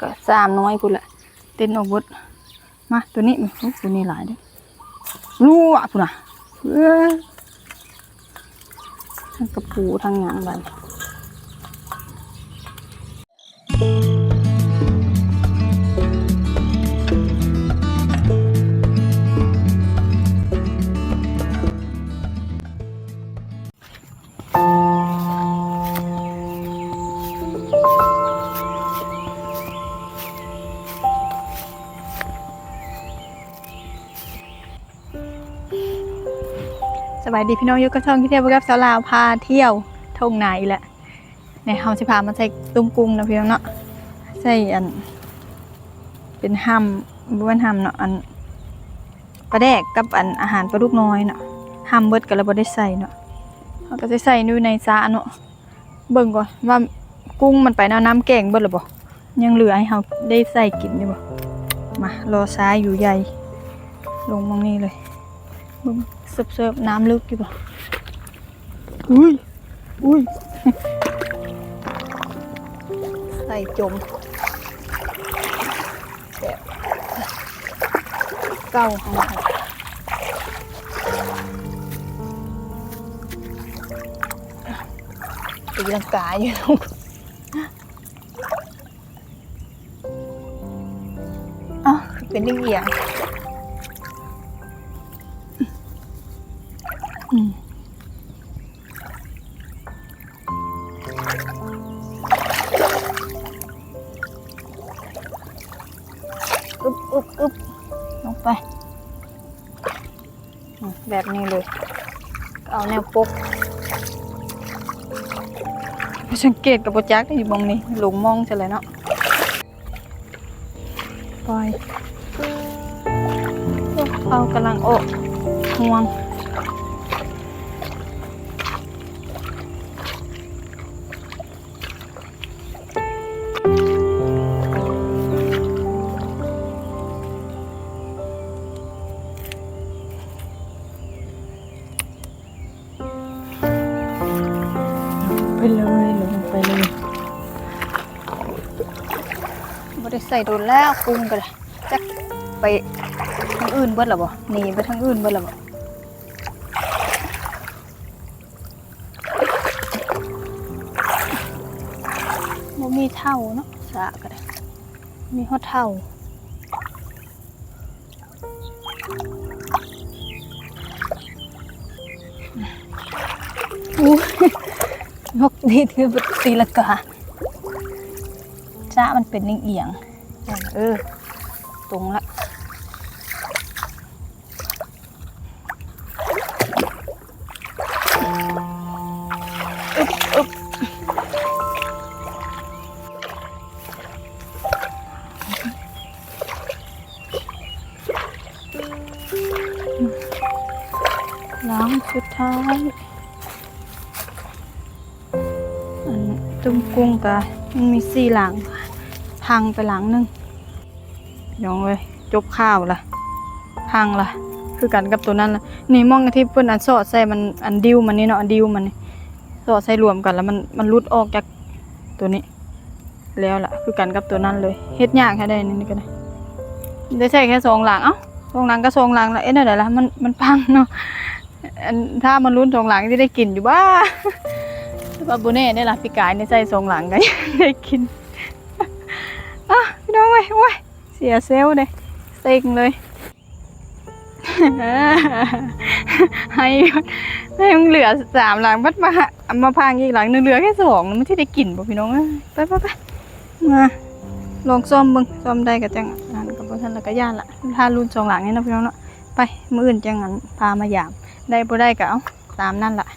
ก็สามน้อยพุ่นแหละเต้นออกบดมาตัวนี้มันตัวนี้หลายเด้รู้อะพุ่นน่ะเอ้ยทั้งกระปูทั้งหยังบัด สบายดีพี่น้องยุกระช่องที่เที่ยวกับสาวลาวพาเที่ยวทงไหนแหละในเฮาสิพามาใส่ตุ้มกุ้งนะพี่น้องเนาะใส่อัน เป็นห้ำบ้วนห้ำเนาะอันปลาแดกกับอันอาหารปลาลูกน้อยเนาะห้ำเบิดก็เราได้ใส่เนาะเราก็จะใส่อยู่ในซาเนาะเบิ่งก่อนว่ากุ้งมันไปแล้วน้ำแกงเบิดหรือบ่ยังเหลือให้เราได้ใส่กินอยู่บ่มารอซ้ายอยู่ใหญ่ ลงมองนี่เลยบึ้ม เสิร์ฟเสิร์ฟน้ำลึกอยู่ป่ะอุ้ยอุ้ยใส่จมแบบเก้าของมันตีลังกาอยู่ตรงอ้าวเป็นเอียงๆอื อึบอึบลงไปแบบนี้เลย เอาแนวปกไปสังเกตกับโปรจักอยู่มองนี้หลงมองจะเลยเนาะปล่อยเอากำลังโอ้ห่วง ไปเลยลงไปเลยบ่ได้ใส่โดนแล้วปรุงกันเลยจักไปทางอื่นเบิดหรอบ่หนีไปทางอื่นเบิดหรอบ่บ่มีเท่าเนาะสะก็ได้มีฮอดเท่าอู้ นกนี่คือตีละกาจ้ามันเป็นเอียงเออตรงละ กุ้งกะมันมีสี่หลังพังไปหลังหนึงยองเลยจบข้าวละพังละคือกันกับตัวนั้นละนี่มองที่เพิ่อนอันสอดใส่มันอันดิวมันนี่เนาะอันดิวมันนี่สอดใส่รวมกันแล้วมันมันรุดออกจากตัวนี้ แล้วล่ะ คือกันกับตัวนั้นเลยเฮ็ดยากแค่ใดนี่ก็ได้ได้ใช้แค่สองหลังเอ้าสองหลังก็สองหลังละเอ๊ะนั่นแหละละมันมันพังเนาะอันถ้ามันรุนสองหลังจะได้กินอยู่บ้า ว่าบุเน่เนี่ยล่ะพี่กายในใส่ทรงหลังกันยังได้กินอะพี่น้องเว้ยโอ้ยเสียเซลเลยเซ็งเลยให้ให้มันเหลือสามหลังบัดมามาพังอีกหลังหนึงเหลือแค่สองมันที่ได้กลิ่นบ่พี่น้องไปไปไปมาลองซ่อมบิ่งซ่อมได้ก็จังอันกับบ่ทันแล้วก็ย่านละถ้ารุ่นสองหลังนี่นะพี่น้องเนาะไปมืออื่นจังอันพามายามได้บ่ได้ก็เอาตามนั่นละ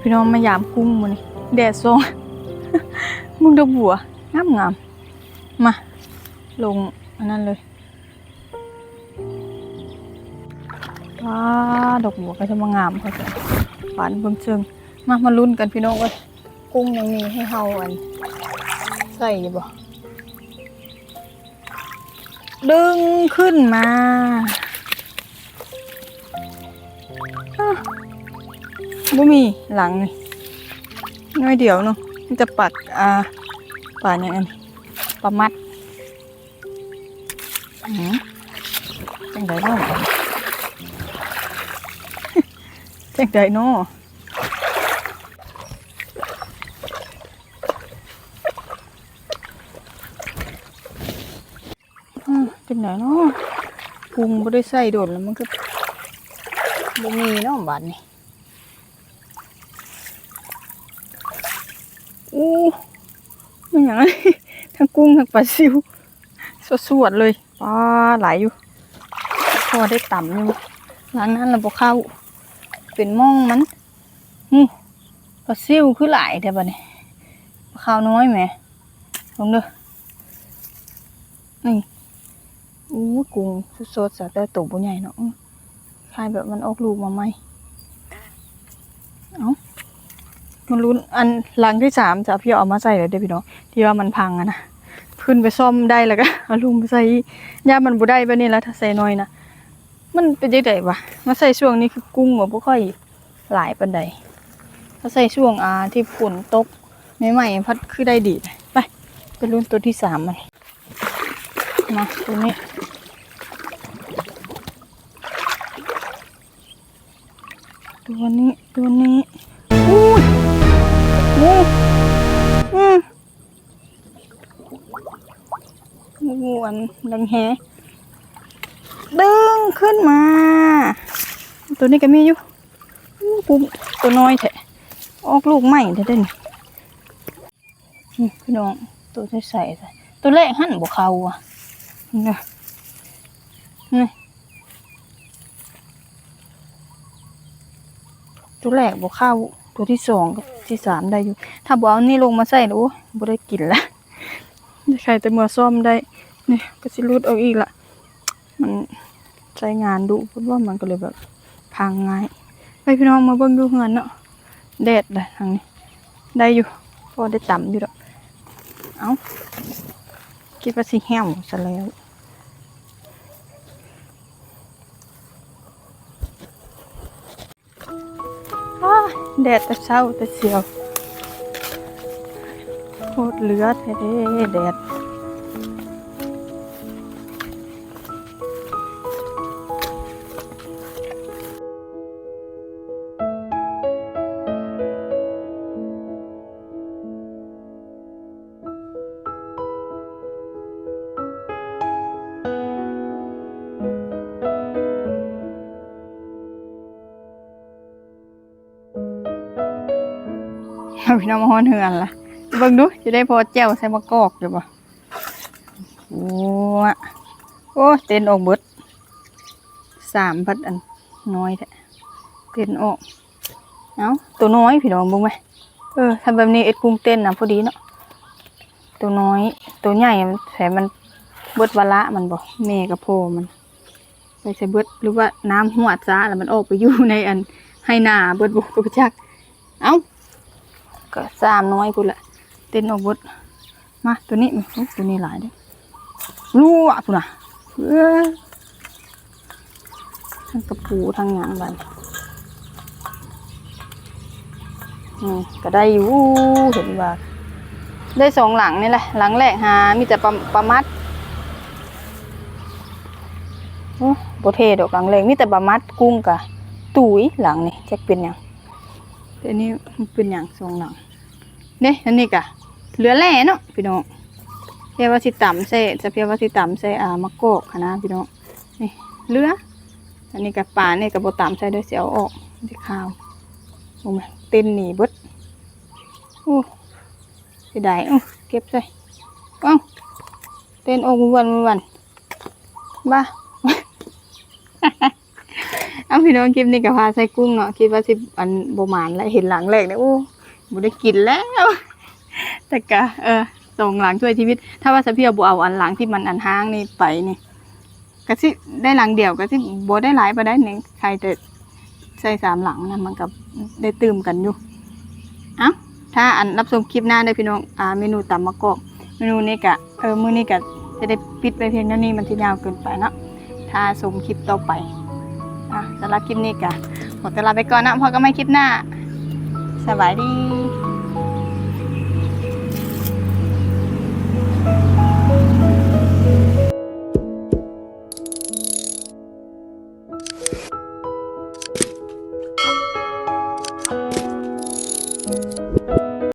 พี่น้องมายามกุ้งมานี่แดดส่งมึงดอกบัวงามงามมาลงอันนั้นเลยว้าดอกบัวก็จะมางามเขาจะหวานเบิ่งเชิงมามาลุ้นกันพี่น้องเว้ยกุ้งยังมีให้เฮาอันใส่อยู่บ่ดึงขึ้นมา บ่มีหลังนี่น้อยเดียวเนาะมันจะปักอ่าป่าอย่างนั้นปลามัดอืมจังไดเนาะจังไดเนาะอืมจังไดเนาะปรุงบ่ได้ใส่โดดแล้วมันก็บ่มีเนาะบาดนี้ อู้มันอย่างนั้นทั้งกุ้งทั้งปลาซิวสวดๆเลยปลาไหลยอยู่ พอได้ต่ำอยู่ร้านนั้นเราบอกเข้า เป็นม่องมันหูปลาซิวคือหลายแต่บัดนี้ปลาขาวน้อยแหมลงเด้อนี่อู้กุ้งสดๆสะแต่ตัวบ่ใหญ่เนาะคล้ายแบบมันออกลูกมาใหมเอ้า มันรุ้นอันหลังที่สามจะพี่เอามาใส่เลยเด้พี่น้องที่ว่ามันพังอะนะขึ้นไปซ่อมได้แล้วก็เอาลุงไปใส่ย่ามันบ่ได้แบบนี้แล้วถ้าใส่น้อยนะมันเป็นจังไดวะมาใส่ช่วงนี้คือกุ้งบ่บ่ค่อยหลายปานใดถ้าใส่ช่วงอ่าที่ฝนตกใหม่ๆพัดคือได้ดีไปไปรุ่นตัวที่สามมันมาตัวนี้ตัวนี้ตัวนี้ งูอืมงูอันดังแฮดึงขึ้นมา ตัวนี้ก็มีอยู่อู้ปูตัวน้อยแท้ออกลูกใหม่ได้เด่นพี่น้องตัวใส่ใส่ตัวแรกหั่นบ่เขาอะนี่นี่ตัวแรกบ่เข้า ตัวที่สองกับที่สามได้อยู่ ถ้าบ่เอานี่ลงมาใส่แล้โอ้บ่ได้กินละใครแต่เมื่อซ่อมได้นี่ก็สิรุดเอาอีกละมันใช้งานดุเพราะว่ามันก็เลยแบบพังง่ายไปพี่น้องมาเบิ่งดูเฮือนเนาะแดดเลยทางนี้ ได้อยู่พอได้ต่ำอยู่ดอกเอ้าคิดว่าสิแห้วซะแล้ว แดดแต่เช้าแต่เสียวโคตรเหลือแท้แดด พี่น้องมาฮ้อนเหือนล่ะเบิ่งดูจะได้พอแจ้วใส่มะกอกอยู่บ่โอ้โอ้เต้นออกเบิดสามพัดอันน้อยแท้เต้นออกเอ้าตัวน้อยพี่น้องบิ่งไหมเออทำแบบนี้เอ็ดกุ้งเต้นนะพอดีเนาะตัวน้อย ตัวใหญ่แถมมันเบิดวาระมันบ่แม่กับพ่อมัน ไปใส่เบิดหรือว่าน้ำหัวจ้าแล้วมันออกไปอยู่ในอันให้หนาเบิดบ่ก็บ่จัก เอ้า ก็สามน้อยพุ่นละเต้นออกบดมาตัวนี้ตัวนี้หลายด้อรู้อะพุ่นน่ะทั้งกระปูทั้งหยังบันอืมก็ได้อยู่เห็นว่า ได้สองหลังนี่แหละ หลังแรกหามีแต่ปลาปลามัดโอ้โบเทดอกหลังแรกมีแต่ปลามัดกุ้งกะ ตุ๋ยหลังนี่จะเป็นยัง แต่อันนี้มันเป็นอย่างทรงหนังเนี่ยอันนี้กะเหลือแหล่เนาะพี่น้องเพียว่าสิต่ำใส่จะเพียว่าสิต่ำใส่อ่ามะกกค่ะนะพี่น้องนี่เหลืออันนี้กับป่านี่กับโบต่ำใส่ด้วยเสียวออกที่ข้าวโอ้มเต้นหนีบดโอ้เสีดายเอ้าเก็บใส่เอ้าเต้นออกวันวันบ้า เอาพี่น้องคลิปนี้ก็พาใส่กุ้งเนาะคิดว่าสิอันโบหมานแล้วเห็นหลังแรกเนี่ยโอ้บ่ได้กินแล้ว แต่ก็เออส่งหลังช่วยชีวิต ถ้าว่าสะเพียวบ่เอาอันหลังที่มันอันห้างนี่ไปนี่ก็สิได้หลังเดียวก็สิบได้หลายไปานใดนี่งใครแต่ใส่สามหลังนะมันก็ได้ตื่มกันอยู่เอ้าถ้าอันรับชมคลิปหน้าได้พี่น้องอ่าเมนูตำมะกอกเมนูนี้ก็เออมื้อนี้ก็จะได้ปิดไปเพียงเท่านี้มันสิยาวเกินไปเนาะถ้าชมคลิปต่อไป อะสำหรับคลิปนี้กะขอตัวลาไปก่อนนะพอก็ไม่คลิปหน้าสวัสดี